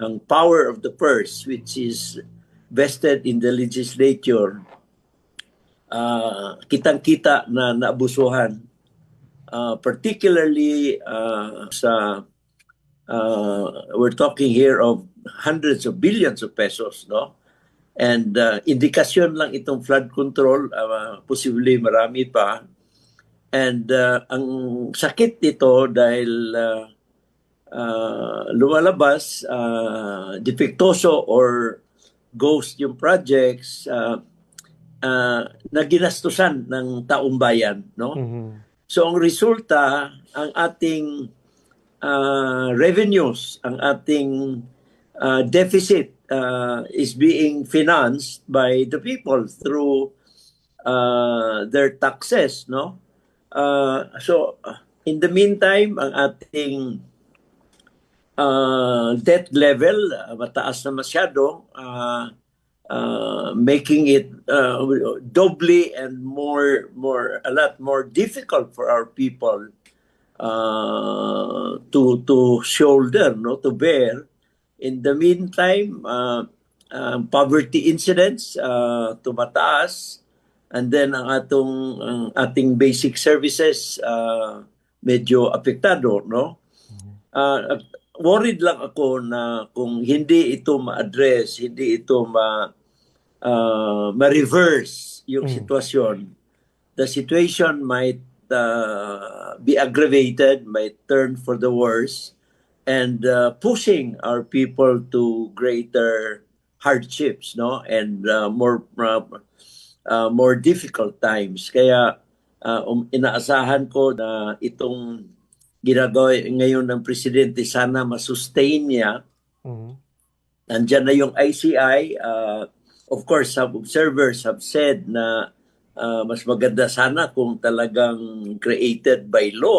ang power of the purse which is vested in the legislature ah, kitang-kita na naabusuhan Ah, particularly ah, sa ah, we're talking here of hundreds of billions of pesos no? And ah, indikasyon lang itong flood control ah, posibleng marami pa. And ah, ang sakit nito dahil ah, ah, lumalabas ah, defectoso or ghost yung projects ah, ah, na ginastusan ng taong bayan no Mhm. So ang resulta, ang ating uh, revenues, ang ating uh, deficit uh, is being financed by the people through uh, their taxes, no? Uh, so in the meantime, ang ating uh, debt level uh, mataas na masyado, uh, uh, making it uh, doubly and more more a lot more difficult for our people uh, to to shoulder no to bear. In the meantime uh, uh, poverty incidents uh, tumataas and then ang atong ang ating basic services uh, medyo apektado no? Uh, worried lang ako na kung hindi ito ma-address, hindi ito ma uh, ma-reverse yung Mm. sitwasyon, the situation might uh, be aggravated, might turn for the worse, and uh, pushing our people to greater hardships, no, and uh, more uh, uh, more difficult times. Kaya uh, um, inaasahan ko na itong ginagawa ngayon ng presidente sana masustain niya. Mhm. Nandiyan na yung ICI. uh, of course, some observers have said na uh, mas maganda sana kung talagang created by law